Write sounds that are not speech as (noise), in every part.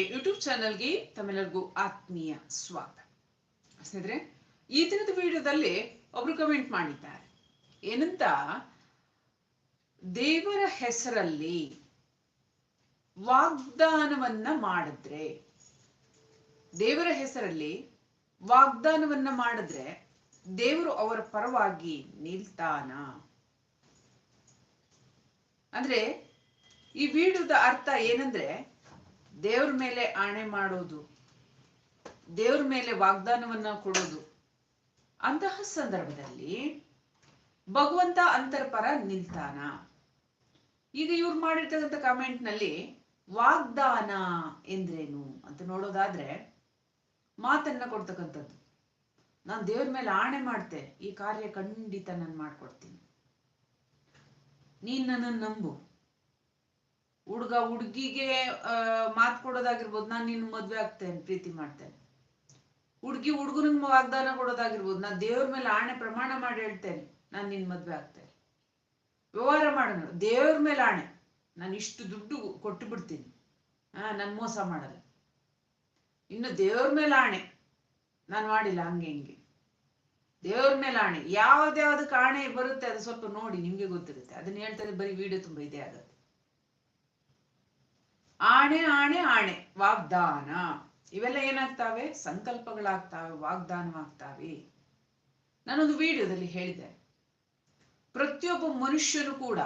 YouTube ಚಾನಲ್ಗೆ ತಮ್ಮೆಲ್ಲರಿಗೂ ಆತ್ಮೀಯ ಸ್ವಾಗತ. ಸ್ನೇಹಿತರೆ, ಈ ದಿನದ ವಿಡಿಯೋದಲ್ಲಿ ಒಬ್ರು ಕಮೆಂಟ್ ಮಾಡಿದ್ದಾರೆ. ಏನಂತ? ದೇವರ ಹೆಸರಲ್ಲಿ ವಾಗ್ದಾನವನ್ನ ಮಾಡಿದ್ರೆ. ದೇವರ ಹೆಸರಲ್ಲಿ ವಾಗ್ದಾನವನ್ನ ಮಾಡಿದ್ರೆ ದೇವರು ಅವರ ಪರವಾಗಿ ನಿಲ್ತಾನ. ಅಂದ್ರೆ ಈ ವಿಡಿಯೋದ ಅರ್ಥ ಏನಂದ್ರೆ ದೇವ್ರ ಮೇಲೆ ಆಣೆ ಮಾಡೋದು, ದೇವ್ರ ಮೇಲೆ ವಾಗ್ದಾನವನ್ನ ಕೊಡೋದು, ಅಂತಹ ಸಂದರ್ಭದಲ್ಲಿ ಭಗವಂತ ಅಂತರ್ಪರ ನಿಲ್ತಾನ. ಈಗ ಇವ್ರು ಮಾಡಿರ್ತಕ್ಕಂಥ ಕಾಮೆಂಟ್ನಲ್ಲಿ ವಾಗ್ದಾನ ಎಂದ್ರೇನು ಅಂತ ನೋಡೋದಾದ್ರೆ ಮಾತನ್ನ ಕೊಡ್ತಕ್ಕಂಥದ್ದು. ನಾನು ದೇವ್ರ ಮೇಲೆ ಆಣೆ ಮಾಡ್ತೆ, ಈ ಕಾರ್ಯ ಖಂಡಿತ ನಾನು ಮಾಡ್ಕೊಡ್ತೀನಿ. ನೀನ್ ನನ್ನನ್ನು ನಂಬು. ಹುಡುಗ ಹುಡುಗಿಗೆ ಮಾತು ಕೊಡೋದಾಗಿರ್ಬೋದು. ನಾನು ನಿನ್ನ ಮದ್ವೆ ಆಗ್ತೇನೆ, ಪ್ರೀತಿ ಮಾಡ್ತೇನೆ. ಹುಡ್ಗಿ ಹುಡುಗನಿಗೆ ವಾಗ್ದಾನ ಕೊಡೋದಾಗಿರ್ಬೋದು. ನಾನು ದೇವ್ರ ಮೇಲೆ ಆಣೆ ಪ್ರಮಾಣ ಮಾಡಿ ಹೇಳ್ತೇನೆ, ನಾನು ನಿನ್ ಮದ್ವೆ ಆಗ್ತೇನೆ. ವ್ಯವಹಾರ ಮಾಡೋಣ ದೇವ್ರ ಮೇಲೆ ಆಣೆ. ನಾನು ಇಷ್ಟು ದುಡ್ಡು ಕೊಟ್ಟು ಬಿಡ್ತೀನಿ. ಹಾ ನಾನು ಮೋಸ ಮಾಡಲ್ಲ. ಇನ್ನು ದೇವ್ರ ಮೇಲೆ ಆಣೆ. ನಾನು ಮಾಡಿಲ್ಲ ಹಂಗೆ ಹಿಂಗೆ. ದೇವ್ರ ಮೇಲೆ ಆಣೆ. ಯಾವ್ದ್ಯಾವ್ದಕ್ಕೆ ಆಣೆ ಬರುತ್ತೆ ಅದು ಸ್ವಲ್ಪ ನೋಡಿ, ನಿಮ್ಗೆ ಗೊತ್ತಿರುತ್ತೆ. ಅದನ್ನ ಹೇಳ್ತಾರೆ, ಬರೀ ವಿಡಿಯೋ ತುಂಬಾ ಇದೆ ಆಗತ್ತೆ ಆಣೆ ಆಣೆ ಆಣೆ, ವಾಗ್ದಾನ. ಇವೆಲ್ಲ ಏನಾಗ್ತಾವೆ? ಸಂಕಲ್ಪಗಳಾಗ್ತಾವೆ, ವಾಗ್ದಾನವಾಗ್ತಾವೆ. ನಾನೊಂದು ವಿಡಿಯೋದಲ್ಲಿ ಹೇಳಿದೆ. ಪ್ರತಿಯೊಬ್ಬ ಮನುಷ್ಯನು ಕೂಡ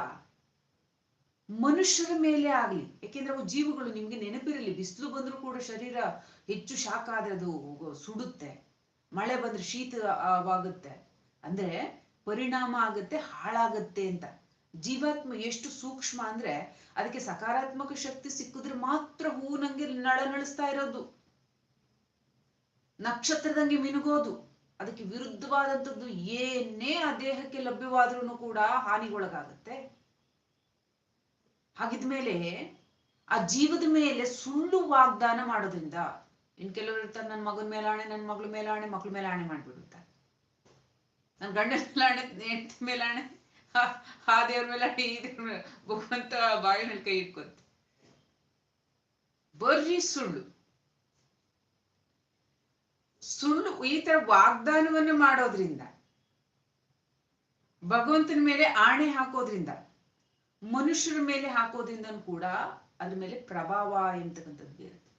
ಮನುಷ್ಯರ ಮೇಲೆ ಆಗಲಿ ಯಾಕೆಂದ್ರೆ ಅವು ಜೀವಗಳು ನಿಮ್ಗೆ ನೆನಪಿರಲಿ. ಬಿಸಿಲು ಬಂದ್ರೂ ಕೂಡ ಶರೀರ ಹೆಚ್ಚು ಶಾಖ ಆದ್ರೆ ಅದು ಸುಡುತ್ತೆ. ಮಳೆ ಬಂದ್ರೆ ಶೀತವಾಗುತ್ತೆ ಅಂದ್ರೆ ಪರಿಣಾಮ ಆಗುತ್ತೆ, ಹಾಳಾಗುತ್ತೆ ಅಂತ. ಜೀವಾತ್ಮ ಎಷ್ಟು ಸೂಕ್ಷ್ಮ ಅಂದ್ರೆ ಅದಕ್ಕೆ ಸಕಾರಾತ್ಮಕ ಶಕ್ತಿ ಸಿಕ್ಕಿದ್ರೆ ಮಾತ್ರ ಹೂ ನಂಗೆ ನಳನಳಿಸ್ತಾ ಇರೋದು. ನಕ್ಷತ್ರದಂಗೆ ಮಿನುಗೋದು. ಅದಕ್ಕೆ ವಿರುದ್ಧವಾದಂಥದ್ದು ಏನೇ ಆ ದೇಹಕ್ಕೆ ಲಭ್ಯವಾದ್ರೂ ಕೂಡ ಹಾನಿಗೊಳಗಾಗುತ್ತೆ. ಹಾಗಿದ್ಮೇಲೆ ಆ ಜೀವದ ಮೇಲೆ ಸುಳ್ಳು ವಾಗ್ದಾನ ಮಾಡೋದ್ರಿಂದ, ಇನ್ ಕೆಲವರು ಇರ್ತಾರೆ ನನ್ನ ಮಗನ ಮೇಲಾಣೆ ನನ್ನ ಮಗಳ ಮೇಲಾಣೆ, ಮಕ್ಳ ಮೇಲಾಣೆ ಮಾಡ್ಬಿಡುತ್ತಾರೆ ನನ್ನ ಗಂಡನ ಮೇಲಾಣೆ, ಹೆಂಡತಿ ಮೇಲಾಣೆ. ಆ ದೇವ್ರ ಮೇಲೆ ಈ ದೇವ್ರ ಮೇಲೆ ಭಗವಂತ ಬಾಯಿನಲ್ಲಿ ಕೈ ಇಟ್ಕೊಂತ ಬರ್ರಿ ಸುಳ್ಳು. ಸುಳ್ಳು ಈ ತರ ವಾಗ್ದಾನವನ್ನು ಮಾಡೋದ್ರಿಂದ, ಭಗವಂತನ ಮೇಲೆ ಆಣೆ ಹಾಕೋದ್ರಿಂದ, ಮನುಷ್ಯರ ಮೇಲೆ ಹಾಕೋದ್ರಿಂದ ಕೂಡ ಅದ್ರ ಮೇಲೆ ಪ್ರಭಾವ ಎಂತಕ್ಕಂಥದ್ದು ಬೀರುತ್ತೆ.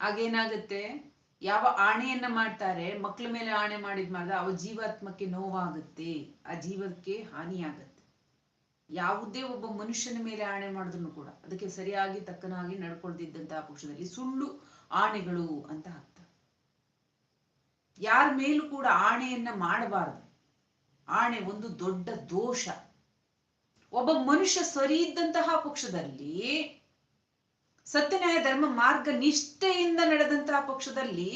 ಆಗೇನಾಗುತ್ತೆ ಯಾವ ಆಣೆಯನ್ನ ಮಾಡ್ತಾರೆ ಮಕ್ಕಳ ಮೇಲೆ ಆಣೆ ಮಾಡಿದ್ ಮಾತ್ರ ಅವ ಜೀವಾತ್ಮಕ್ಕೆ ನೋವಾಗುತ್ತೆ, ಆ ಜೀವಕ್ಕೆ ಹಾನಿಯಾಗತ್ತೆ. ಯಾವುದೇ ಒಬ್ಬ ಮನುಷ್ಯನ ಮೇಲೆ ಆಣೆ ಮಾಡಿದ್ರು ಕೂಡ ಅದಕ್ಕೆ ಸರಿಯಾಗಿ ತಕ್ಕನಾಗಿ ನಡ್ಕೊಳ್ತಿದ್ದಂತಹ ಪಕ್ಷದಲ್ಲಿ ಸುಳ್ಳು ಆಣೆಗಳು ಅಂತ ಹಾಕ್ತಾರೆ ಯಾರ ಮೇಲೂ ಕೂಡ ಆಣೆಯನ್ನ ಮಾಡಬಾರದು. ಆಣೆ ಒಂದು ದೊಡ್ಡ ದೋಷ. ಒಬ್ಬ ಮನುಷ್ಯ ಸರಿ ಇದ್ದಂತಹ ಪಕ್ಷದಲ್ಲಿ ಸತ್ಯನ್ಯಾಯ ಧರ್ಮ ಮಾರ್ಗ ನಿಷ್ಠೆಯಿಂದ ನಡೆದಂತಹ ಪಕ್ಷದಲ್ಲಿ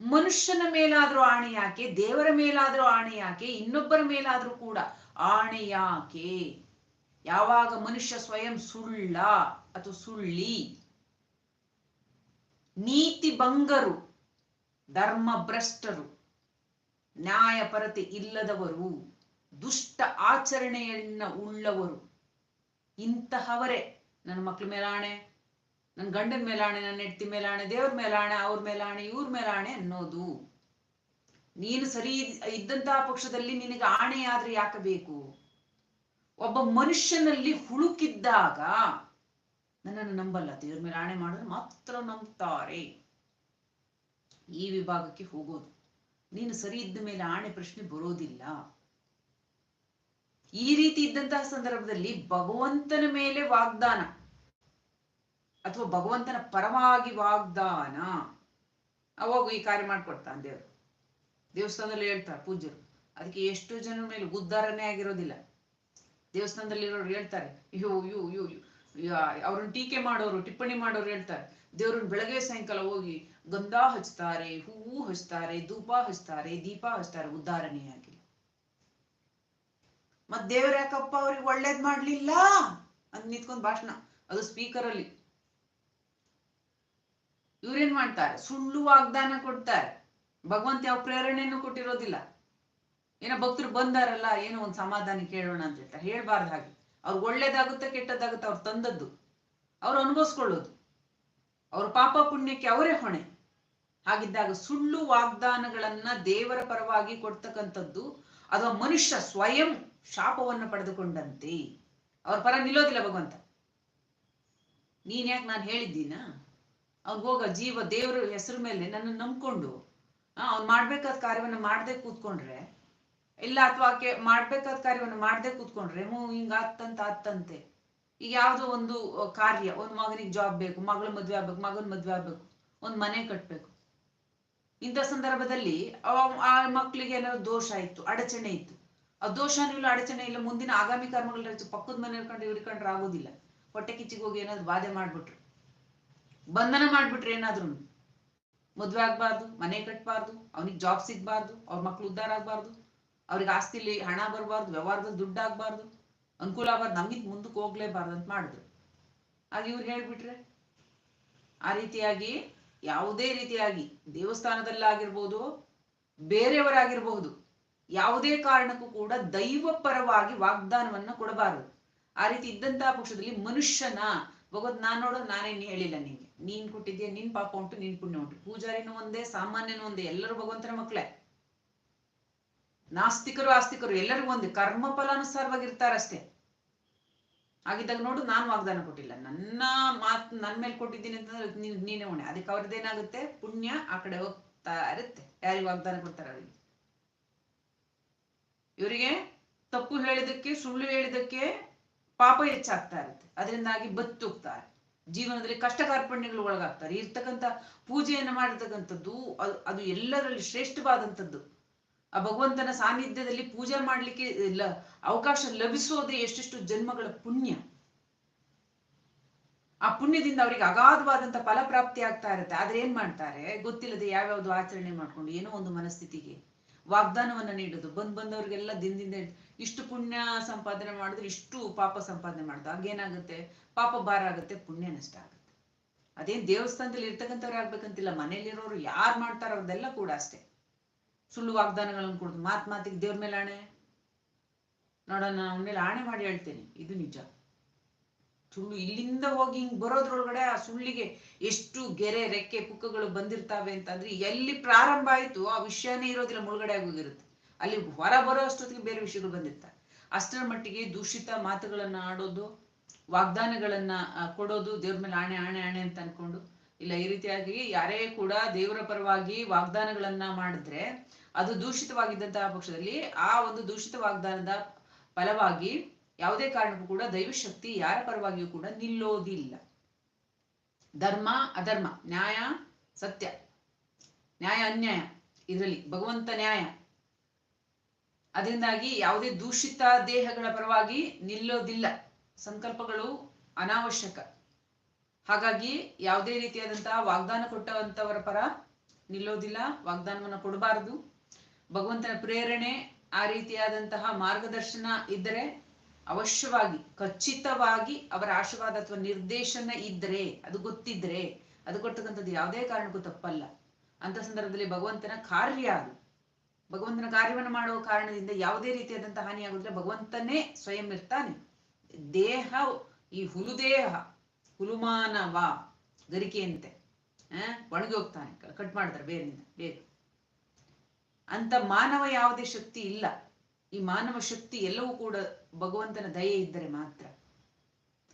ಮನುಷ್ಯನ ಮೇಲಾದ್ರೂ ಆಣೆ ಯಾಕೆ, ದೇವರ ಮೇಲಾದ್ರೂ ಆಣೆ ಯಾಕೆ, ಇನ್ನೊಬ್ಬರ ಮೇಲಾದ್ರೂ ಕೂಡ ಆಣೆ ಯಾಕೆ? ಯಾವಾಗ ಮನುಷ್ಯ ಸ್ವಯಂ ಸುಳ್ಳ ಅಥವಾ ಸುಳ್ಳಿ, ನೀತಿ ಭಂಗರು ಧರ್ಮ ಭ್ರಷ್ಟರು ನ್ಯಾಯಪರತೆ ಇಲ್ಲದವರು, ದುಷ್ಟ ಆಚರಣೆಯನ್ನ ಉಳ್ಳವರು, ಇಂತಹವರೇ. ನನ್ನ ಮಕ್ಕಳ ಮೇಲಾಣೆ ನನ್ನ ಗಂಡನ ಮೇಲಾಣೆ, ನನ್ನ ಹೆಂಡತಿ ಮೇಲಾಣೆ, ದೇವ್ರ ಮೇಲಾಣೆ, ಅವ್ರ ಮೇಲಾಣೆ, ಇವ್ರ ಮೇಲಾಣೆ ಅನ್ನೋದು. ನೀನು ಸರಿ ಇದ್ದಂತಹ ಪಕ್ಷದಲ್ಲಿ ನಿನಗೆ ಆಣೆ ಆದ್ರೆ ಯಾಕೆ ಬೇಕು? ಒಬ್ಬ ಮನುಷ್ಯನಲ್ಲಿ ಹುಳುಕಿದ್ದಾಗ ನನ್ನನ್ನು ನಂಬಲ್ಲ. ದೇವ್ರ ಮೇಲೆ ಆಣೆ ಮಾಡಿದ್ರೆ ಮಾತ್ರ ನಂಬ್ತಾರೆ. ಈ ವಿಭಾಗಕ್ಕೆ ಹೋಗೋದು. ನೀನು ಸರಿ ಇದ್ದ ಮೇಲೆ ಆಣೆ ಪ್ರಶ್ನೆ ಬರೋದಿಲ್ಲ. ಈ ರೀತಿ ಇದ್ದಂತಹ ಸಂದರ್ಭದಲ್ಲಿ ಭಗವಂತನ ಮೇಲೆ ವಾಗ್ದಾನ. ಅಥವಾ ಭಗವಂತನ ಪರವಾಗಿ ವಾಗ್ದಾನ, ಅವಾಗ ಈ ಕಾರ್ಯ ಮಾಡ್ಕೊಡ್ತಾನೆ ದೇವರು. ದೇವಸ್ಥಾನದಲ್ಲಿ ಹೇಳ್ತಾರೆ ಪೂಜ್ಯರು, ಅದಕ್ಕೆ ಎಷ್ಟು ಜನರ ಮೇಲೆ ಉದ್ಧಾರನೇ ಆಗಿರೋದಿಲ್ಲ. ದೇವಸ್ಥಾನದಲ್ಲಿ ಇರೋರು ಹೇಳ್ತಾರೆ ಅಯ್ಯೋ ಅಯ್ಯೋ ಯೋ ಅವ್ರನ್ನ ಟೀಕೆ ಮಾಡೋರು, ಟಿಪ್ಪಣಿ ಮಾಡೋರು ಹೇಳ್ತಾರೆ, ದೇವ್ರನ್ನ ಬೆಳಗ್ಗೆ ಸಾಯಂಕಾಲ ಹೋಗಿ ಗಂಧ ಹಚ್ತಾರೆ, ಹೂವು ಹಚ್ತಾರೆ, ಧೂಪ ಹಚ್ತಾರೆ, ದೀಪ ಹಚ್ತಾರೆ ಉದ್ಧಾರಣೆ ಆಗಿಲ್ಲ. ಮತ್ ದೇವ್ರ ಯಾಕಪ್ಪ ಅವ್ರಿಗೆ ಒಳ್ಳೇದ್ ಮಾಡ್ಲಿಲ್ಲ? ಅಂತ ನಿಂತ್ಕೊಂಡ್ ಭಾಷಣ. ಅದು ಸ್ಪೀಕರ್ ಅಲ್ಲಿ. ಇವ್ರೇನ್ ಮಾಡ್ತಾರೆ? ಸುಳ್ಳು ವಾಗ್ದಾನ ಕೊಡ್ತಾರೆ. ಭಗವಂತ ಯಾವ ಪ್ರೇರಣೆನೂ ಕೊಟ್ಟಿರೋದಿಲ್ಲ. ಏನೋ ಭಕ್ತರು ಬಂದಾರಲ್ಲ, ಏನೋ ಒಂದ್ ಸಮಾಧಾನ ಕೇಳೋಣ ಅಂತ ಹೇಳ್ತಾರೆ. ಹೇಳ್ಬಾರ್ದು ಹಾಗೆ. ಅವ್ರಿಗೆ ಒಳ್ಳೇದಾಗುತ್ತೆ, ಕೆಟ್ಟದಾಗುತ್ತೆ ಅವ್ರು ತಂದದ್ದು. ಅವ್ರು ಅನುಭವಿಸ್ಕೊಳ್ಳೋದು. ಅವ್ರ ಪಾಪ ಪುಣ್ಯಕ್ಕೆ ಅವರೇ ಹೊಣೆ. ಹಾಗಿದ್ದಾಗ ಸುಳ್ಳು ವಾಗ್ದಾನಗಳನ್ನ ದೇವರ ಪರವಾಗಿ ಕೊಡ್ತಕ್ಕಂಥದ್ದು ಅದು ಮನುಷ್ಯ ಸ್ವಯಂ ಶಾಪವನ್ನು ಪಡೆದುಕೊಂಡಂತೆ. ಅವ್ರ ಪರ ನಿಲ್ಲೋದಿಲ್ಲ ಭಗವಂತ. ನೀನ್ ಯಾಕೆ ನಾನು ಹೇಳಿದ್ದೀನ? ಅವ್ನ್ ಹೋಗ ಜೀವ ದೇವರ ಹೆಸರು ಮೇಲೆ ನನ್ನ ನಂಬ್ಕೊಂಡು ಅವ್ನ್ ಮಾಡ್ಬೇಕಾದ ಕಾರ್ಯವನ್ನ ಮಾಡದೆ ಕೂತ್ಕೊಂಡ್ರೆ, ಇಲ್ಲ ಅಥವಾ ಆಕೆ ಮಾಡ್ಬೇಕಾದ ಕಾರ್ಯವನ್ನ ಮಾಡದೆ ಕೂತ್ಕೊಂಡ್ರೆ ಮೂ ಹಿಂಗ ಆತ್ತಂತ ಆತ್ತಂತೆ. ಈಗ ಯಾವ್ದೋ ಒಂದು ಕಾರ್ಯ, ಒಂದ್ ಮಗನಿಗೆ ಜಾಬ್ ಬೇಕು, ಮಗಳ ಮದ್ವೆ ಆಗ್ಬೇಕು, ಮಗನ್ ಮದ್ವೆ ಆಗ್ಬೇಕು, ಒಂದ್ ಮನೆ ಕಟ್ಬೇಕು. ಇಂಥ ಸಂದರ್ಭದಲ್ಲಿ ಆ ಮಕ್ಳಿಗೆ ಏನಾದ್ರು ದೋಷ ಇತ್ತು ಅಡಚಣೆ ಇತ್ತು. ಆ ದೋಷನೂ ಇಲ್ಲ, ಅಡಚಣೆ ಇಲ್ಲ, ಮುಂದಿನ ಆಗಾಮಿ ಕರ್ಮಗಳ ಪಕ್ಕದ ಮನೆ ಇರ್ಕೊಂಡು ಇವ್ರಿಕೊಂಡ್ರೆ ಆಗೋದಿಲ್ಲ. ಹೊಟ್ಟೆ ಕಿಚ್ಚಿಗೆ ಹೋಗಿ ಏನಾದ್ರು ಬಾಧೆ ಮಾಡ್ಬಿಟ್ರು. ಬಂಧನ ಮಾಡ್ಬಿಟ್ರೆ ಏನಾದ್ರು? ಮದ್ವೆ ಆಗ್ಬಾರ್ದು, ಮನೆ ಕಟ್ಬಾರ್ದು, ಅವನಿಗೆ ಜಾಬ್ ಸಿಗ್ಬಾರ್ದು, ಅವ್ರ ಮಕ್ಳು ಉದ್ದಾರ ಆಗ್ಬಾರ್ದು, ಅವ್ರಿಗೆ ಆಸ್ತಿಲಿ ಹಣ ಬರಬಾರ್ದು, ವ್ಯವಹಾರದಲ್ಲಿ ದುಡ್ಡು ಆಗ್ಬಾರ್ದು, ಅನುಕೂಲ ಆಗ್ಬಾರ್ದು, ನಮ್ಗಿಂತ ಮುಂದಕ್ಕೆ ಹೋಗ್ಲೇಬಾರ್ದು ಅಂತ ಮಾಡಿದ್ರು ಹಾಗೆ ಇವ್ರು ಹೇಳ್ಬಿಟ್ರೆ, ಆ ರೀತಿಯಾಗಿ, ಯಾವುದೇ ರೀತಿಯಾಗಿ ದೇವಸ್ಥಾನದಲ್ಲಾಗಿರ್ಬೋದು ಬೇರೆಯವರಾಗಿರ್ಬಹುದು ಯಾವುದೇ ಕಾರಣಕ್ಕೂ ಕೂಡ ದೈವ ಪರವಾಗಿ ವಾಗ್ದಾನವನ್ನ ಕೊಡಬಾರದು. ಆ ರೀತಿ ಇದ್ದಂತಹ ಪಕ್ಷದಲ್ಲಿ ಮನುಷ್ಯನ ಭಗವತ್ ನಾನ್ ನೋಡೋದು ನಾನೇನು ಹೇಳಿಲ್ಲ ನಿಂಗೆ. ನೀನ್ ಕೊಟ್ಟಿದ್ಯಾ, ನಿನ್ ಪಾಪ ಉಂಟು, ನಿನ್ ಪುಣ್ಯ ಉಂಟು. ಪೂಜಾರಿನೂ ಒಂದೇ, ಸಾಮಾನ್ಯನೂ ಒಂದೇ. ಎಲ್ಲರೂ ಭಗವಂತನ ಮಕ್ಕಳೇ. ನಾಸ್ತಿಕರು, ಆಸ್ತಿಕರು, ಎಲ್ಲರಿಗೂ ಒಂದೇ. ಕರ್ಮ ಫಲಾನುಸಾರವಾಗಿರ್ತಾರಷ್ಟೇ ಆಗಿದ್ದಾಗ ನೋಡು, ನಾನು ವಾಗ್ದಾನ ಕೊಟ್ಟಿಲ್ಲ. ನನ್ನ ಮಾತು ನನ್ನ ಮೇಲೆ ಕೊಟ್ಟಿದ್ದೀನಿ ಅಂತಂದ್ರೆ ನೀನ್- ಹೊಣೆ. ಅದಕ್ಕೆ ಅವ್ರದ್ದೇನಾಗುತ್ತೆ ಪುಣ್ಯ ಆ ಕಡೆ ಹೋಗ್ತಾ ಇರುತ್ತೆ ಯಾರಿಗೆ ವಾಗ್ದಾನ ಕೊಡ್ತಾರೆ ಅವರಿಗೆ? ಇವರಿಗೆ ತಪ್ಪು ಹೇಳಿದಕ್ಕೆ ಸುಳ್ಳು ಹೇಳಿದಕ್ಕೆ ಪಾಪ ಹೆಚ್ಚಾಗ್ತಾ ಇರುತ್ತೆ. ಅದರಿಂದಾಗಿ ಬತ್ತೋಗ್ತಾರೆ. ಜೀವನದಲ್ಲಿ ಕಷ್ಟ ಕಾರ್ಪಣ್ಯಗಳು ಒಳಗಾಗ್ತಾರೆ. ಇರ್ತಕ್ಕಂಥ ಪೂಜೆಯನ್ನು ಮಾಡಿರ್ತಕ್ಕಂಥದ್ದು ಅದು ಅದು ಎಲ್ಲರಲ್ಲಿ ಶ್ರೇಷ್ಠವಾದಂಥದ್ದು. ಆ ಭಗವಂತನ ಸಾನ್ನಿಧ್ಯದಲ್ಲಿ ಪೂಜೆ ಮಾಡಲಿಕ್ಕೆ ಅವಕಾಶ ಲಭಿಸೋದೇ ಎಷ್ಟೆಷ್ಟು ಜನ್ಮಗಳ ಪುಣ್ಯ. ಆ ಪುಣ್ಯದಿಂದ ಅವರಿಗೆ ಅಗಾಧವಾದಂತ ಫಲಪ್ರಾಪ್ತಿ ಆಗ್ತಾ ಇರುತ್ತೆ. ಆದ್ರೆ ಏನ್ ಮಾಡ್ತಾರೆ? ಗೊತ್ತಿಲ್ಲದೆ ಯಾವ್ಯಾವ್ದು ಆಚರಣೆ ಮಾಡ್ಕೊಂಡು ಏನೋ ಒಂದು ಮನಸ್ಥಿತಿಗೆ ವಾಗ್ದಾನವನ್ನ ನೀಡೋದು. ಬಂದ್ ಬಂದವ್ರಿಗೆಲ್ಲ ದಿನದಿಂದ ಇಷ್ಟು ಪುಣ್ಯ ಸಂಪಾದನೆ ಮಾಡಿದ್ರೆ ಇಷ್ಟು ಪಾಪ ಸಂಪಾದನೆ ಮಾಡುದು. ಹಾಗೇನಾಗುತ್ತೆ? ಪಾಪ ಭಾರ ಆಗುತ್ತೆ, ಪುಣ್ಯ ನಷ್ಟ ಆಗುತ್ತೆ. ಅದೇನ್ ದೇವಸ್ಥಾನದಲ್ಲಿ ಇರ್ತಕ್ಕಂಥವ್ರು ಆಗ್ಬೇಕಂತಿಲ್ಲ ಮನೇಲಿರೋರು ಯಾರು ಮಾಡ್ತಾರೋ ಅವ್ರದ್ದೆಲ್ಲ ಕೂಡ ಅಷ್ಟೇ. ಸುಳ್ಳು ವಾಗ್ದಾನಗಳನ್ನು ಕೊಡುದು. ಮಾತ್ ಮಾತಿಗೆ ದೇವ್ರ ಮೇಲೆ ಆಣೆ. ನೋಡೋಣ ಅವನ ಮೇಲೆ ಆಣೆ ಮಾಡಿ ಹೇಳ್ತೇನೆ. ಇದು ನಿಜ. ಸುಳ್ಳು ಇಲ್ಲಿಂದ ಹೋಗಿ ಹಿಂಗ್ ಬರೋದ್ರೊಳಗಡೆ ಆ ಸುಳ್ಳಿಗೆ ಎಷ್ಟು ಗೆರೆ, ರೆಕ್ಕೆ, ಪುಕ್ಕಗಳು ಬಂದಿರ್ತಾವೆ ಅಂತಂದ್ರೆ ಎಲ್ಲಿ ಪ್ರಾರಂಭ ಆಯ್ತು ಆ ವಿಷಯನೇ ಇರೋದಿಲ್ಲ, ಮುಳುಗಡೆ ಆಗೋಗಿರುತ್ತೆ. ಅಲ್ಲಿ ಹೊರ ಬರೋ ಅಷ್ಟೊತ್ತಿಗೆ ಬೇರೆ ವಿಷಯಗಳು ಬಂದಿರ್ತಾರೆ ಅಷ್ಟರ ಮಟ್ಟಿಗೆ ದೂಷಿತ ಮಾತುಗಳನ್ನ ಆಡೋದು, ವಾಗ್ದಾನಗಳನ್ನ ಕೊಡೋದು, ದೇವ್ರ ಮೇಲೆ ಆಣೆ ಆಣೆ ಆಣೆ ಅಂತ ಅನ್ಕೊಂಡು, ಇಲ್ಲ ಈ ರೀತಿಯಾಗಿ ಯಾರೇ ಕೂಡ ದೇವರ ಪರವಾಗಿ ವಾಗ್ದಾನಗಳನ್ನ ಮಾಡಿದ್ರೆ ಅದು ದೂಷಿತವಾಗಿದ್ದಂತಹ ಪಕ್ಷದಲ್ಲಿ ಆ ಒಂದು ದೂಷಿತ ವಾಗ್ದಾನದ ಫಲವಾಗಿ ಯಾವುದೇ ಕಾರಣಕ್ಕೂ ಕೂಡ ದೈವಶಕ್ತಿ ಯಾರ ಪರವಾಗಿಯೂ ಕೂಡ ನಿಲ್ಲೋದಿಲ್ಲ. ಧರ್ಮ, ಅಧರ್ಮ, ನ್ಯಾಯ, ಸತ್ಯ, ನ್ಯಾಯ, ಅನ್ಯಾಯ ಇದರಲ್ಲಿ ಭಗವಂತ ನ್ಯಾಯ. ಅದರಿಂದಾಗಿ ಯಾವುದೇ ದೂಷಿತ ದೇಹಗಳ ಪರವಾಗಿ ನಿಲ್ಲೋದಿಲ್ಲ. ಸಂಕಲ್ಪಗಳು ಅನಾವಶ್ಯಕ. ಹಾಗಾಗಿ ಯಾವುದೇ ರೀತಿಯಾದಂತಹ ವಾಗ್ದಾನ ಕೊಟ್ಟವಂತವರ ಪರ ನಿಲ್ಲೋದಿಲ್ಲ, ವಾಗ್ದಾನವನ್ನ ಕೊಡಬಾರದು. ಭಗವಂತನ ಪ್ರೇರಣೆ ಆ ರೀತಿಯಾದಂತಹ ಮಾರ್ಗದರ್ಶನ ಇದ್ದರೆ ಅವಶ್ಯವಾಗಿ, ಖಚಿತವಾಗಿ ಅವರ ಆಶೀರ್ವಾದ ಅಥವಾ ನಿರ್ದೇಶನ ಇದ್ರೆ, ಅದು ಗೊತ್ತಿದ್ರೆ, ಅದು ಕೊಟ್ಟಕ್ಕಂಥದ್ದು ಯಾವುದೇ ಕಾರಣಕ್ಕೂ ತಪ್ಪಲ್ಲ. ಅಂತ ಸಂದರ್ಭದಲ್ಲಿ ಭಗವಂತನ ಕಾರ್ಯ ಅದು. ಭಗವಂತನ ಕಾರ್ಯವನ್ನು ಮಾಡುವ ಕಾರಣದಿಂದ ಯಾವುದೇ ರೀತಿಯಾದಂತಹ ಹಾನಿಯಾಗುದ್ರೆ ಭಗವಂತನೇ ಸ್ವಯಂ ಇರ್ತಾನೆ. ದೇಹ, ಈ ಹುಲುದೇಹ ಹುಲುಮಾನವ ಗರಿಕೆಯಂತೆ ಒಣಗಿ ಹೋಗ್ತಾನೆ. ಕಟ್ ಮಾಡ್ತಾರೆ ಬೇರಿಂದ ಬೇರೆ ಅಂತ ಮಾನವ ಯಾವುದೇ ಶಕ್ತಿ ಇಲ್ಲ. ಈ ಮಾನವ ಶಕ್ತಿ ಎಲ್ಲವೂ ಕೂಡ ಭಗವಂತನ ದಯೆ ಇದ್ದರೆ ಮಾತ್ರ.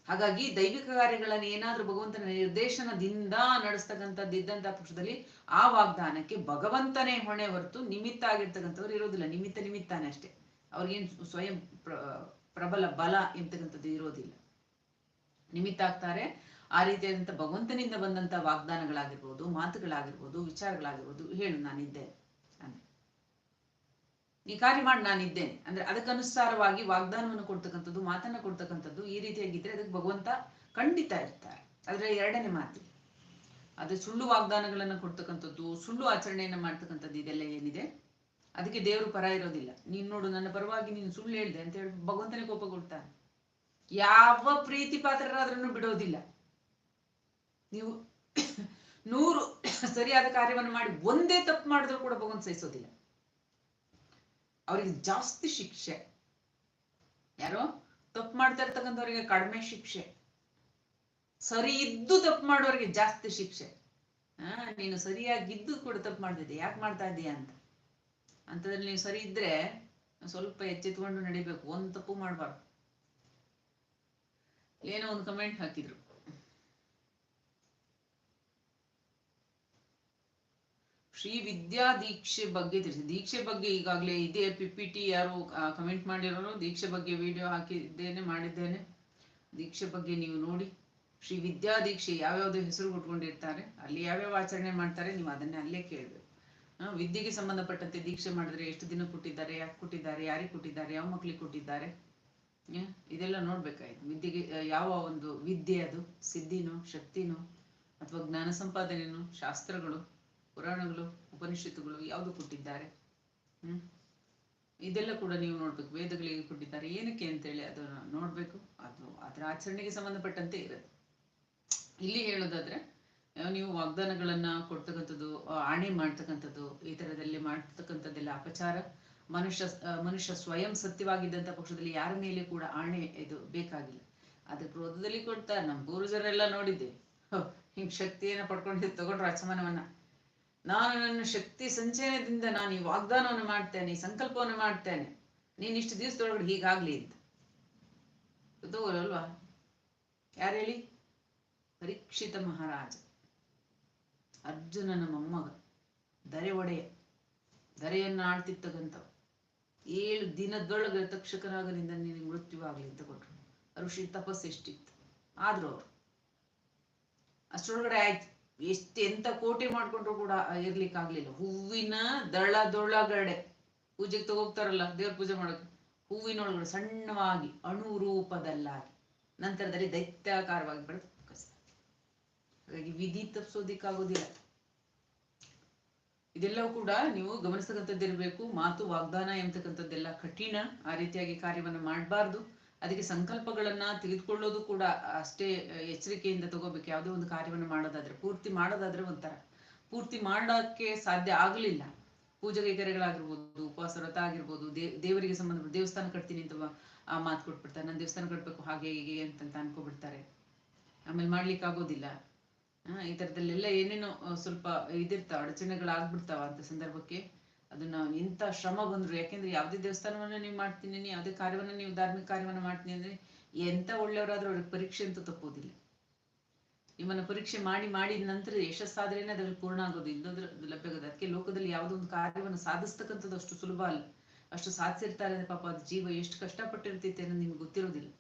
ಹಾಗಾಗಿ ದೈವಿಕ ಕಾರ್ಯಗಳನ್ನು ಏನಾದರೂ ಭಗವಂತನ ನಿರ್ದೇಶನದಿಂದ ನಡೆಸ್ತಕ್ಕಂಥದ್ದು ಇದ್ದಂಥ ಪಕ್ಷದಲ್ಲಿ ಆ ವಾಗ್ದಾನಕ್ಕೆ ಭಗವಂತನೇ ಹೊಣೆ ಹೊರತು ನಿಮಿತ್ತ ಆಗಿರ್ತಕ್ಕಂಥವ್ರು ಇರೋದಿಲ್ಲ. ನಿಮಿತ್ತ ನಿಮಿತ್ತಾನೆ ಅಷ್ಟೇ. ಅವ್ರಿಗೇನು ಸ್ವಯಂ ಪ್ರ- ಪ್ರಬಲ ಬಲ ಎಂತಕ್ಕಂಥದ್ದು ಇರೋದಿಲ್ಲ. ನಿಮಿತ್ತ ಆಗ್ತಾರೆ. ಆ ರೀತಿಯಾದಂಥ ಭಗವಂತನಿಂದ ಬಂದಂಥ ವಾಗ್ದಾನಗಳಾಗಿರ್ಬೋದು, ಮಾತುಗಳಾಗಿರ್ಬೋದು, ವಿಚಾರಗಳಾಗಿರ್ಬೋದು ಹೇಳು ನಾನಿದ್ದೆ. ನೀ ಕಾರ್ಯ ಮಾಡಿ ನಾನಿದ್ದೇನೆ ಅಂದ್ರೆ ಅದಕ್ಕನುಸಾರವಾಗಿ ವಾಗ್ದಾನವನ್ನು ಕೊಡ್ತಕ್ಕಂಥದ್ದು, ಮಾತನ್ನ ಕೊಡ್ತಕ್ಕಂಥದ್ದು ಈ ರೀತಿಯಾಗಿದ್ರೆ ಅದಕ್ಕೆ ಭಗವಂತ ಖಂಡಿತ ಇರ್ತಾರೆ. ಅದ್ರ ಎರಡನೇ ಮಾತು. ಅದು ಸುಳ್ಳು ವಾಗ್ದಾನಗಳನ್ನ ಕೊಡ್ತಕ್ಕಂಥದ್ದು, ಸುಳ್ಳು ಆಚರಣೆಯನ್ನ ಮಾಡ್ತಕ್ಕಂಥದ್ದು ಇದೆಲ್ಲ ಏನಿದೆ? ಅದಕ್ಕೆ ದೇವರು ಪರ ಇರೋದಿಲ್ಲ. ನೀನ್ ನೋಡು, ನನ್ನ ಪರವಾಗಿ ನೀನು ಸುಳ್ಳು ಹೇಳಿದೆ ಅಂತ ಹೇಳಿ ಭಗವಂತನೇ ಕೋಪ ಕೊಡ್ತಾನೆ. ಯಾವ ಪ್ರೀತಿ ಪಾತ್ರರಾದ್ರೂ ಬಿಡೋದಿಲ್ಲ. ನೀವು (coughs) ನೂರು (coughs) ಸರಿಯಾದ ಕಾರ್ಯವನ್ನು ಮಾಡಿ ಒಂದೇ ತಪ್ಪು ಮಾಡಿದ್ರು ಕೂಡ ಭಗವಂತ ಸಹಿಸೋದಿಲ್ಲ. ಅವರಿಗೆ ಜಾಸ್ತಿ ಶಿಕ್ಷೆ. ಯಾರೋ? ತಪ್ಪು ಮಾಡ್ತಾ ಇರ್ತಕ್ಕಂಥವ್ರಿಗೆ ಕಡಿಮೆ ಶಿಕ್ಷೆ. ಸರಿ ಇದ್ದು ತಪ್ಪು ಮಾಡೋರಿಗೆ ಜಾಸ್ತಿ ಶಿಕ್ಷೆ. ಹಾ, ನೀನು ಸರಿಯಾಗಿದ್ದು ಕೂಡ ತಪ್ಪು ಮಾಡ್ತಿದ್ದೆ. ಯಾಕೆ ಮಾಡ್ತಾ ಇದ್ದೀಯ ಅಂತ? ಅಂಥದ್ರಲ್ಲಿ ನೀವು ಸರಿ ಇದ್ರೆ ಸ್ವಲ್ಪ ಎಚ್ಚೆತ್ಕೊಂಡು ನಡಿಬೇಕು. ಒಂದ್ ತಪ್ಪು ಮಾಡಬಾರ್ದು. ಏನೋ ಒಂದು ಕಮೆಂಟ್ ಹಾಕಿದ್ರು. ಶ್ರೀ ವಿದ್ಯಾ ದೀಕ್ಷೆ ಬಗ್ಗೆ ತಿಳಿಸಿ. ದೀಕ್ಷೆ ಬಗ್ಗೆ ಈಗಾಗಲೇ ಇದೇ ಪಿ ಪಿ ಟಿ ಯಾರು ಕಮೆಂಟ್ ಮಾಡಿರೋರು, ದೀಕ್ಷೆ ಬಗ್ಗೆ ವಿಡಿಯೋ ಹಾಕಿದ್ದೇನೆ, ಮಾಡಿದ್ದೇನೆ. ದೀಕ್ಷೆ ಬಗ್ಗೆ ನೀವು ನೋಡಿ. ಶ್ರೀ ವಿದ್ಯಾ ದೀಕ್ಷೆ ಯಾವ್ಯಾವ್ದು ಹೆಸರು ಕೊಟ್ಕೊಂಡಿರ್ತಾರೆ. ಅಲ್ಲಿ ಯಾವ್ಯಾವ ಆಚರಣೆ ಮಾಡ್ತಾರೆ, ನೀವು ಅದನ್ನೇ ಅಲ್ಲೇ ಕೇಳಬೇಕು. ವಿದ್ಯೆಗೆ ಸಂಬಂಧಪಟ್ಟಂತೆ ದೀಕ್ಷೆ ಮಾಡಿದ್ರೆ ಎಷ್ಟು ದಿನ ಕೊಟ್ಟಿದ್ದಾರೆ, ಯಾಕೆ ಕೊಟ್ಟಿದ್ದಾರೆ, ಯಾರಿಗೆ ಕೊಟ್ಟಿದ್ದಾರೆ, ಯಾವ ಮಕ್ಳಿಗೆ ಕೊಟ್ಟಿದ್ದಾರೆ? ಇದೆಲ್ಲ ನೋಡ್ಬೇಕಾಯ್ತು. ವಿದ್ಯೆಗೆ ಯಾವ ಒಂದು ವಿದ್ಯೆ ಅದು? ಸಿದ್ಧಿನೋ, ಶಕ್ತಿನೋ, ಅಥವಾ ಜ್ಞಾನ ಸಂಪಾದನೆನೋ, ಶಾಸ್ತ್ರಗಳು? ಪುರಾಣಗಳು, ಉಪನಿಷತ್ತುಗಳು ಯಾವುದು ಕೊಟ್ಟಿದ್ದಾರೆ. ಹ್ಮ್? ಇದೆಲ್ಲ ಕೂಡ ನೀವು ನೋಡ್ಬೇಕು. ವೇದಗಳಿಗೆ ಕೊಟ್ಟಿದ್ದಾರೆ. ಏನಕ್ಕೆ ಅಂತೇಳಿ ಅದನ್ನ ನೋಡ್ಬೇಕು. ಅದು ಅದರ ಆಚರಣೆಗೆ ಸಂಬಂಧಪಟ್ಟಂತೆ ಇರುತ್ತೆ. ಇಲ್ಲಿ ಹೇಳೋದಾದ್ರೆ, ನೀವು ವಾಗ್ದಾನಗಳನ್ನ ಕೊಡ್ತಕ್ಕಂಥದ್ದು ಆಣೆ ಮಾಡ್ತಕ್ಕಂಥದ್ದು, ಈ ತರದಲ್ಲಿ ಮಾಡ್ತಕ್ಕಂಥದ್ದೆಲ್ಲ ಅಪಚಾರ, ಮನುಷ್ಯ ಮನುಷ್ಯ ಸ್ವಯಂ ಸತ್ಯವಾಗಿದ್ದಂಥ ಪಕ್ಷದಲ್ಲಿ ಯಾರ ಮೇಲೆ ಕೂಡ ಆಣೆ ಇದು ಬೇಕಾಗಿಲ್ಲ. ಅದು ಕ್ರೋಧದಲ್ಲಿ ಕೊಡ್ತಾರೆ ನಮ್ಮ ಪೂರ್ವಜರೆಲ್ಲ ನೋಡಿದ್ದೆ. ಹಿಂಗ್ ಶಕ್ತಿಯನ್ನ ಪಡ್ಕೊಂಡು ತಗೊಂಡ್ರು ಅಚಮನವನ್ನ ನಾನು ನನ್ನ ಶಕ್ತಿ ಸಂಚಯನದಿಂದ ನಾನು ಈ ವಾಗ್ದಾನವನ್ನು ಮಾಡ್ತೇನೆ, ಈ ಸಂಕಲ್ಪವನ್ನು ಮಾಡ್ತೇನೆ. ನೀನ್ ಇಷ್ಟು ದಿವಸದೊಳಗಡೆ ಹೀಗಾಗ್ಲಿ ಅಂತ. ಗೊತ್ತೋಗಲ್ವಾ ಯಾರು ಹೇಳಿ? ಪರೀಕ್ಷಿತ ಮಹಾರಾಜ. ಅರ್ಜುನನ ಮೊಮ್ಮಗ, ದರೆ ಒಡೆಯ. ದರೆಯನ್ನು ಆಳ್ತಿರ್ತಕ್ಕಂಥವ ಏಳು ದಿನದೊಳಗೆ ತಕ್ಷಕನಾಗನಿಂದ ನಿನಗೆ ಮೃತ್ಯುವಾಗಲಿ ಅಂತ ಕೊಟ್ರು. ಋಷಿ ತಪಸ್ಸು ಎಷ್ಟಿತ್ತು ಆದ್ರು ಅವರು. ಅಷ್ಟರೊಳಗಡೆ ಆಯ್ತು. ಎಷ್ಟು ಎಂತ ಕೋಟೆ ಮಾಡ್ಕೊಂಡ್ರು ಕೂಡ ಇರ್ಲಿಕ್ಕಾಗ್ಲಿಲ್ಲ. ಹೂವಿನ ದಳದೊಳಗಡೆ ಪೂಜೆಗೆ ತಗೋಗ್ತಾರಲ್ಲ, ದೇವ್ರ ಪೂಜೆ ಮಾಡೋದು ಹೂವಿನೊಳಗಡೆ ಸಣ್ಣವಾಗಿ ಅಣು ರೂಪದಲ್ಲಾಗಿ, ನಂತರದಲ್ಲಿ ದೈತ್ಯಾಕಾರವಾಗಿ ಬೆಳೆದು ಹಾಗಾಗಿ ವಿಧಿ ತಪ್ಪಿಸೋದಿಕ್ಕಾಗೋದಿಲ್ಲ ಇದೆಲ್ಲವೂ ಕೂಡ ನೀವು ಗಮನಿಸ್ತಕ್ಕಂಥದ್ದಿರಬೇಕು. ಮಾತು, ವಾಗ್ದಾನ ಎಂಬತಕ್ಕಂಥದ್ದೆಲ್ಲ ಕಠಿಣ. ಆ ರೀತಿಯಾಗಿ ಕಾರ್ಯವನ್ನು ಮಾಡಬಾರ್ದು. ಅದಕ್ಕೆ ಸಂಕಲ್ಪಗಳನ್ನ ತಿಳಿದುಕೊಳ್ಳೋದು ಕೂಡ ಅಷ್ಟೇ ಎಚ್ಚರಿಕೆಯಿಂದ ತಗೋಬೇಕು. ಯಾವುದೇ ಒಂದು ಕಾರ್ಯವನ್ನು ಮಾಡೋದಾದ್ರೆ, ಪೂರ್ತಿ ಮಾಡೋದಾದ್ರೆ ಒಂಥರ. ಪೂರ್ತಿ ಮಾಡೋಕ್ಕೆ ಸಾಧ್ಯ ಆಗಲಿಲ್ಲ. ಪೂಜೆ ಕೈಕರ್ಯಗಳಾಗಿರ್ಬೋದು, ಉಪವಾಸ ವ್ರತ ಆಗಿರ್ಬೋದು, ದೇ, ದೇವರಿಗೆ ಸಂಬಂಧ ದೇವಸ್ಥಾನ ಕಟ್ತೀನಿ ಅಂತ ಆ ಮಾತು ಕೊಟ್ಬಿಡ್ತಾರೆ. ನಾನು ದೇವಸ್ಥಾನ ಕಟ್ಬೇಕು, ಹಾಗೆ, ಹೀಗೆ ಅಂತಂತ ಅನ್ಕೊಬಿಡ್ತಾರೆ. ಆಮೇಲೆ ಮಾಡ್ಲಿಕ್ಕೆ ಆಗೋದಿಲ್ಲ. ಈ ತರದಲ್ಲೆಲ್ಲ ಏನೇನೋ ಸ್ವಲ್ಪ ಇದಿರ್ತಾವ, ಅಡಚಣೆಗಳಾಗ್ಬಿಡ್ತಾವ ಅಂತ ಸಂದರ್ಭಕ್ಕೆ. ಅದನ್ನ ಇಂಥ ಶ್ರಮ ಬಂದ್ರು. ಯಾಕೆಂದ್ರೆ ಯಾವುದೇ ದೇವಸ್ಥಾನವನ್ನ ನೀವು ಮಾಡ್ತೀನಿ ಯಾವುದೇ ಕಾರ್ಯವನ್ನ, ನೀವು ಧಾರ್ಮಿಕ ಕಾರ್ಯವನ್ನ ಮಾಡ್ತೀನಿ ಅಂದ್ರೆ ಎಂತ ಒಳ್ಳೆಯವರಾದ್ರೂ ಅವ್ರಿಗೆ ಪರೀಕ್ಷೆ ಅಂತೂ ತಪ್ಪೋದಿಲ್ಲ. ನಿಮ್ಮನ್ನ ಪರೀಕ್ಷೆ ಮಾಡಿ, ಮಾಡಿದ ನಂತರ ಯಶಸ್ಸಾದ್ರೇನೆ ಅದ್ರಲ್ಲಿ ಪೂರ್ಣ ಆಗೋದು. ಇಲ್ಲದ್ರ ಲಭ್ಯ ಅದಕ್ಕೆ ಲೋಕದಲ್ಲಿ ಯಾವುದೋ ಒಂದು ಕಾರ್ಯವನ್ನು ಸಾಧಿಸ್ತಕ್ಕಂಥದ್ದು ಅಷ್ಟು ಸುಲಭ ಅಲ್ಲ. ಅಷ್ಟು ಸಾಧಿಸಿರ್ತಾರೆ ಅಂದ್ರೆ ಪಾಪ ಅದು ಜೀವ ಎಷ್ಟು ಕಷ್ಟಪಟ್ಟಿರ್ತೈತೆ ಅನ್ನೋದು ನಿಮ್ಗೆ ಗೊತ್ತಿರೋದಿಲ್ಲ.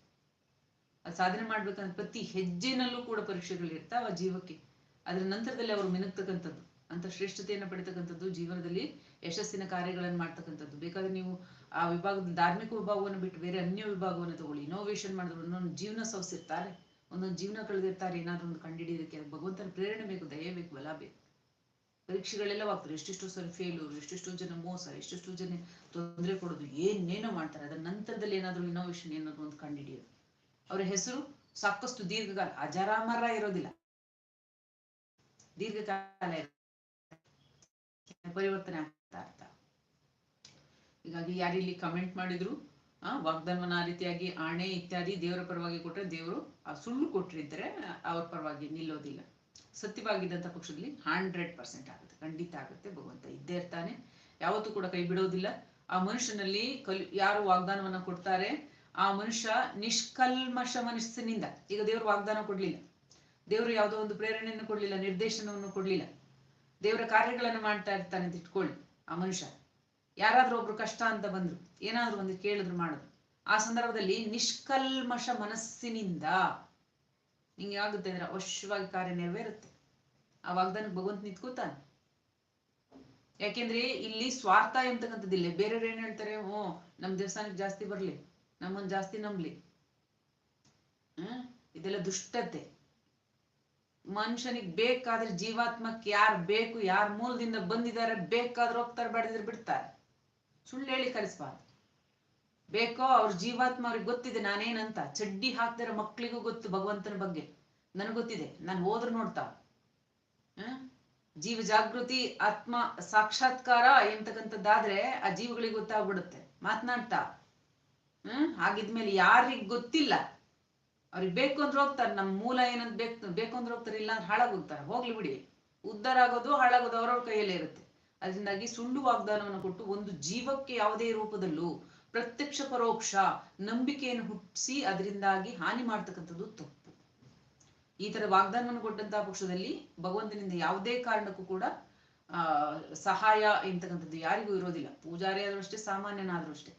ಅದು ಸಾಧನೆ ಮಾಡ್ಬೇಕಂದ್ರೆ ಪ್ರತಿ ಹೆಜ್ಜೆನಲ್ಲೂ ಕೂಡ ಪರೀಕ್ಷೆಗಳು ಇರ್ತಾವ ಜೀವಕ್ಕೆ. ಅದ್ರ ನಂತರದಲ್ಲಿ ಅವರು ಮಿನುಗ್ತಕ್ಕಂಥದ್ದು. ಅಂತ ಶ್ರೇಷ್ಠತೆಯನ್ನು ಪಡಿತಕ್ಕಂಥದ್ದು ಜೀವನದಲ್ಲಿ ಯಶಸ್ಸಿನ ಕಾರ್ಯಗಳನ್ನು ಮಾಡ್ತಕ್ಕಂಥದ್ದು. ಬೇಕಾದ್ರೆ ನೀವು ಆ ವಿಭಾಗದ ಧಾರ್ಮಿಕ ವಿಭಾಗವನ್ನು ಬಿಟ್ಟು ಬೇರೆ ಅನ್ಯ ವಿಭಾಗವನ್ನು ತಗೊಳ್ಳಿ. ಇನೋವೇಷನ್ ಮಾಡಿದ್ರು ಒಂದೊಂದು ಜೀವನ ಸವಸಿರ್ತಾರೆ. ಒಂದೊಂದು ಜೀವನ ಕಳೆದಿರ್ತಾರೆ. ಏನಾದ್ರೂ ಒಂದು ಕಂಡಿಡಿಯೋದಕ್ಕೆ ಭಗವಂತನ ಪ್ರೇರಣೆ ಬೇಕು, ದಯ ಬೇಕು, ಬಲ ಬೇಕು. ಪರೀಕ್ಷೆಗಳೆಲ್ಲ ಆಗ್ತಾರೆ ಎಷ್ಟೆಷ್ಟು ಸಲ ಫೇಲು ಎಷ್ಟೆಷ್ಟು ಜನ ಮೋಸ ಎಷ್ಟೆಷ್ಟು ಜನ ತೊಂದರೆ ಕೊಡೋದು, ಏನೇನೋ ಮಾಡ್ತಾರೆ. ಅದರ ನಂತರದಲ್ಲಿ ಏನಾದ್ರೂ ಇನೋವೇಷನ್ ಏನಾದ್ರು ಒಂದು ಕಂಡಿಡಿಯೋದು ಅವರ ಹೆಸರು ಸಾಕಷ್ಟು ದೀರ್ಘಕಾಲ, ಅಜರಾಮರ ಇರೋದಿಲ್ಲ. ದೀರ್ಘಕಾಲ. ಪರಿವರ್ತನೆ ಆಗ್ತಾ ಇರ್ತಾ ಹೀಗಾಗಿ ಯಾರು ಇಲ್ಲಿ ಕಮೆಂಟ್ ಮಾಡಿದ್ರು, ಆ, ವಾಗ್ದಾನವನ್ನ ಆ ರೀತಿಯಾಗಿ ಆಣೆ ಇತ್ಯಾದಿ ದೇವರ ಪರವಾಗಿ ಕೊಟ್ರೆ ದೇವರು ಆ ಸುಳ್ಳು ಕೊಟ್ಟಿದ್ರೆ ಅವ್ರ ಪರವಾಗಿ ನಿಲ್ಲೋದಿಲ್ಲ. ಸತ್ಯವಾಗಿದ್ದಂಥ ಪಕ್ಷದಲ್ಲಿ ಹಂಡ್ರೆಡ್ ಪರ್ಸೆಂಟ್ ಆಗುತ್ತೆ, ಖಂಡಿತ ಆಗುತ್ತೆ, ಭಗವಂತ ಇದ್ದೇ ಇರ್ತಾನೆ. ಯಾವತ್ತೂ ಕೂಡ ಕೈ ಬಿಡೋದಿಲ್ಲ. ಆ ಮನುಷ್ಯನಲ್ಲಿ ಕಲ್, ಯಾರು ವಾಗ್ದಾನವನ್ನ ಕೊಡ್ತಾರೆ, ಆ ಮನುಷ್ಯ ನಿಷ್ಕಲ್ಮಶ ಮನಸ್ಸಿನಿಂದ ಈಗ ದೇವರು ವಾಗ್ದಾನ ಕೊಡ್ಲಿಲ್ಲ. ದೇವರು ಯಾವುದೋ ಒಂದು ಪ್ರೇರಣೆಯನ್ನು ಕೊಡ್ಲಿಲ್ಲ, ನಿರ್ದೇಶನವನ್ನು ಕೊಡ್ಲಿಲ್ಲ. ದೇವರ ಕಾರ್ಯಗಳನ್ನು ಮಾಡ್ತಾ ಇರ್ತಾನೆ ಅಂತ ಇಟ್ಕೊಳ್ಳಿ, ಆ ಮನುಷ್ಯ. ಯಾರಾದ್ರೂ ಒಬ್ರು ಕಷ್ಟ ಅಂತ ಬಂದ್ರು, ಏನಾದ್ರೂ ಒಂದು ಕೇಳಿದ್ರು ಮಾಡೋದು. ಆ ಸಂದರ್ಭದಲ್ಲಿ ನಿಷ್ಕಲ್ಮಶ ಮನಸ್ಸಿನಿಂದ ಹಿಂಗೆ ಆಗುತ್ತೆ ಅಂದ್ರೆ ಅವಶ್ಯವಾಗಿ ಕಾರ್ಯ ನೆರವೇರುತ್ತೆ. ಆ ವಾಗ್ದಾನಕ್ಕೆ ಭಗವಂತ ನಿಂತ್ಕೋತಾನೆ ಯಾಕೆಂದ್ರೆ ಇಲ್ಲಿ ಸ್ವಾರ್ಥ ಎಂಬತಕ್ಕಂಥದ್ದಿಲ್ಲ ಬೇರೆಯವ್ರು ಏನ್ ಹೇಳ್ತಾರೆ? ಓ, ನಮ್ ದೇವಸ್ಥಾನಕ್ಕೆ ಜಾಸ್ತಿ ಬರ್ಲಿ ನಮ್ಮನ್ ಜಾಸ್ತಿ ನಂಬ್ಲಿ. ಹ್ಮ್? ಇದೆಲ್ಲ ದುಷ್ಟತೆ. ಮನುಷ್ಯನಿಗೆ ಬೇಕಾದ್ರೆ ಜೀವಾತ್ಮಕ್ಕೆ ಯಾರು ಬೇಕು, ಯಾರ ಮೂಲದಿಂದ ಬಂದಿದ್ದಾರೆ ಬೇಕಾದ್ರೆ ಹೋಗ್ತಾರೆ ಬಡಿದ್ರೆ ಬಿಡ್ತಾರೆ. ಸುಳ್ಳು ಹೇಳಿ ಕಲಿಸ್ಬಾರ್ದು. ಬೇಕೋ ಅವ್ರ ಜೀವಾತ್ಮ ಅವ್ರಿಗೆ ಗೊತ್ತಿದೆ, ನಾನೇನಂತ. ಚಡ್ಡಿ ಹಾಕ್ದಿರೋ ಮಕ್ಳಿಗೂ ಗೊತ್ತು ಭಗವಂತನ ಬಗ್ಗೆ. ನನಗೆ ಗೊತ್ತಿದೆ, ನಾನು ಹೋದ್ರು ನೋಡ್ತಾ. ಜೀವ ಜಾಗೃತಿ, ಆತ್ಮ ಸಾಕ್ಷಾತ್ಕಾರ ಎಂತಕ್ಕಂಥದ್ದಾದ್ರೆ ಆ ಜೀವಗಳಿಗೆ ಗೊತ್ತಾಗ್ಬಿಡುತ್ತೆ. ಮಾತನಾಡ್ತಾ. ಹ್ಮ್ ಆಗಿದ್ಮೇಲೆ ಯಾರಿಗ್ ಗೊತ್ತಿಲ್ಲ ಅವ್ರಿಗೆ ಬೇಕು ಅಂದ್ರೆ ಹೋಗ್ತಾರೆ ನಮ್ಮ ಮೂಲ ಏನಂತ ಬೇಕು ಬೇಕು ಅಂದ್ರೆ ಹೋಗ್ತಾರೆ, ಇಲ್ಲ ಅಂದ್ರೆ ಹಾಳಾಗೋಗ್ತಾರೆ. ಹೋಗ್ಲಿ ಬಿಡಿ. ಉದ್ಧಾರ ಆಗೋದು ಹಾಳಾಗೋದು ಅವ್ರವ್ರ ಕೈಯಲ್ಲೇ ಇರುತ್ತೆ. ಅದರಿಂದಾಗಿ ಸುಳ್ಳು ವಾಗ್ದಾನವನ್ನು ಕೊಟ್ಟು ಒಂದು ಜೀವಕ್ಕೆ ಯಾವುದೇ ರೂಪದಲ್ಲೂ ಪ್ರತ್ಯಕ್ಷ ಪರೋಕ್ಷ ನಂಬಿಕೆಯನ್ನು ಹುಟ್ಟಿಸಿ ಅದರಿಂದಾಗಿ ಹಾನಿ ಮಾಡ್ತಕ್ಕಂಥದ್ದು ತಪ್ಪು. ಈ ತರ ವಾಗ್ದಾನವನ್ನು ಕೊಟ್ಟಂತಹ ಪಕ್ಷದಲ್ಲಿ ಭಗವಂತನಿಂದ ಯಾವುದೇ ಕಾರಣಕ್ಕೂ ಕೂಡ ಸಹಾಯ ಎಂತಕ್ಕಂಥದ್ದು ಯಾರಿಗೂ ಇರೋದಿಲ್ಲ. ಪೂಜಾರಿ ಆದ್ರೂ ಅಷ್ಟೇ, ಸಾಮಾನ್ಯನಾದ್ರೂ ಅಷ್ಟೇ.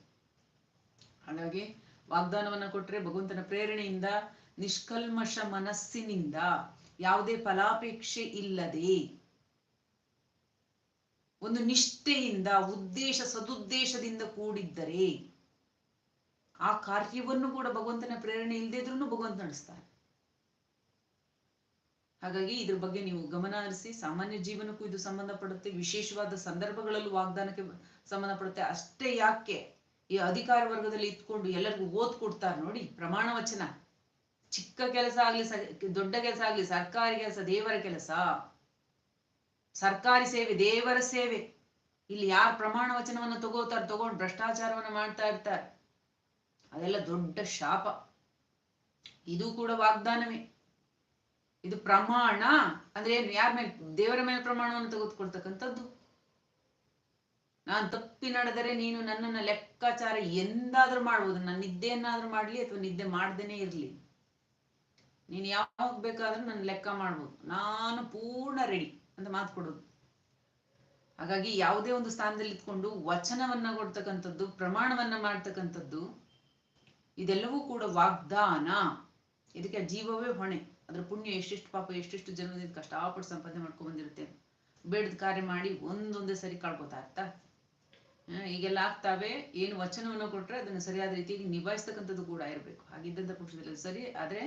ಹಾಗಾಗಿ ವಾಗ್ದಾನವನ್ನ ಕೊಟ್ರೆ ಭಗವಂತನ ಪ್ರೇರಣೆಯಿಂದ, ನಿಷ್ಕಲ್ಮಶ ಮನಸ್ಸಿನಿಂದ ಯಾವುದೇ ಫಲಾಪೇಕ್ಷೆ ಇಲ್ಲದೆ, ಒಂದು ನಿಷ್ಠೆಯಿಂದ, ಉದ್ದೇಶ, ಸದುದ್ದೇಶದಿಂದ ಕೂಡಿದ್ದರೆ ಆ ಕಾರ್ಯವನ್ನು ಕೂಡ ಭಗವಂತನ ಪ್ರೇರಣೆ ಇಲ್ಲದೆ ಇದ್ರೂ ಭಗವಂತ ನಡೆಸ್ತಾರೆ. ಹಾಗಾಗಿ ಇದ್ರ ಬಗ್ಗೆ ನೀವು ಗಮನ ಹರಿಸಿ, ಸಾಮಾನ್ಯ ಜೀವನಕ್ಕೂ ಇದು ಸಂಬಂಧಪಡುತ್ತೆ, ವಿಶೇಷವಾದ ಸಂದರ್ಭಗಳಲ್ಲೂ ವಾಗ್ದಾನಕ್ಕೆ ಸಂಬಂಧಪಡುತ್ತೆ, ಅಷ್ಟೇ ಯಾಕೆ? ಈ ಅಧಿಕಾರ ವರ್ಗದಲ್ಲಿ ಇತ್ಕೊಂಡು ಎಲ್ಲರಿಗೂ ಓದ್ ಕೊಡ್ತಾರೆ ನೋಡಿ, ಪ್ರಮಾಣ ವಚನ. ಚಿಕ್ಕ ಕೆಲಸ ಆಗ್ಲಿ ದೊಡ್ಡ ಕೆಲಸ ಆಗ್ಲಿ, ಸರ್ಕಾರಿ ಕೆಲಸ, ದೇವರ ಕೆಲಸ. ಸರ್ಕಾರಿ ಸೇವೆ, ದೇವರ ಸೇವೆ. ಇಲ್ಲಿ ಯಾರು ಪ್ರಮಾಣ ವಚನವನ್ನು ತಗೋತಾರೆ ತಗೊಂಡು ಭ್ರಷ್ಟಾಚಾರವನ್ನ ಮಾಡ್ತಾ ಇರ್ತಾರೆ. ಅದೆಲ್ಲ ದೊಡ್ಡ ಶಾಪ. ಇದು ಕೂಡ ವಾಗ್ದಾನವೇ. ಇದು ಪ್ರಮಾಣ ಅಂದ್ರೆ ಯಾರ ಮೇಲೆ? ದೇವರ ಮೇಲೆ ಪ್ರಮಾಣವನ್ನು ತೆಗೆದುಕೊಳ್ತಕ್ಕಂಥದ್ದು. ನಾನು ತಪ್ಪಿ ನಡೆದರೆ ನೀನು ನನ್ನನ್ನ ಲೆಕ್ಕಾಚಾರ ಎಂದಾದ್ರೂ ಮಾಡ್ಬೋದು. ನಾನು ನಿದ್ದೆಯನ್ನಾದ್ರೂ ಮಾಡ್ಲಿ ಅಥವಾ ನಿದ್ದೆ ಮಾಡ್ದೇನೆ ಇರ್ಲಿ. ನೀನು ಯಾವಾಗ ಬೇಕಾದ್ರೂ ನನ್ನ ಲೆಕ್ಕ ಮಾಡ್ಬೋದು. ನಾನು ಪೂರ್ಣ ರೆಡಿ ಅಂತ ಮಾತು ಕೊಡೋದು. ಹಾಗಾಗಿ ಯಾವುದೇ ಒಂದು ಸ್ಥಾನದಲ್ಲಿ ಇದ್ಕೊಂಡು ವಚನವನ್ನ ಕೊಡ್ತಕ್ಕಂಥದ್ದು, ಪ್ರಮಾಣವನ್ನ ಮಾಡ್ತಕ್ಕಂಥದ್ದು, ಇದೆಲ್ಲವೂ ಕೂಡ ವಾಗ್ದಾನ. ಇದಕ್ಕೆ ಜೀವವೇ ಹೊಣೆ. ಅದ್ರ ಪುಣ್ಯ ಎಷ್ಟೆಷ್ಟು ಪಾಪ, ಎಷ್ಟೆಷ್ಟು ಜನ್ಮದಿಂದ ಕಷ್ಟಪಟ್ಟು ಸಂಪಾದನೆ ಮಾಡ್ಕೊಂಡು ಬಂದಿರುತ್ತೆ ಬೇಡದ ಕಾರ್ಯ ಮಾಡಿ ಒಂದೊಂದೇ ಸರಿ ಕಳ್ಕೊತಾ ಇರ್ತಾ. ಈಗೆಲ್ಲ ಆಗ್ತಾವೆ. ಏನು ವಚನವನ್ನು ಕೊಟ್ರೆ ಅದನ್ನು ಸರಿಯಾದ ರೀತಿಯಲ್ಲಿ ನಿಭಾಯಿಸ್ತಕ್ಕಂಥದ್ದು ಕೂಡ ಇರಬೇಕು. ಹಾಗಿದ್ದಂಥ ಪಕ್ಷದಲ್ಲಿ ಸರಿ, ಆದ್ರೆ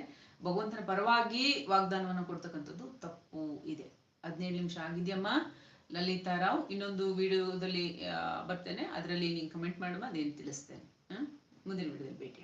ಭಗವಂತನ ಪರವಾಗಿ ವಾಗ್ದಾನವನ್ನು ಕೊಡ್ತಕ್ಕಂಥದ್ದು ತಪ್ಪು ಇದೆ. ಹದಿನೇಳು ನಿಮಿಷ ಆಗಿದೆಯಮ್ಮ. ಲಲಿತಾ ರಾವ್, ಇನ್ನೊಂದು ವಿಡಿಯೋದಲ್ಲಿ ಬರ್ತೇನೆ. ಅದರಲ್ಲಿ ನೀನು ಕಮೆಂಟ್ ಮಾಡುವ, ಅದೇನು ತಿಳಿಸ್ತೇನೆ. ಮುಂದಿನ ವಿಡಿಯೋದಲ್ಲಿ ಭೇಟಿ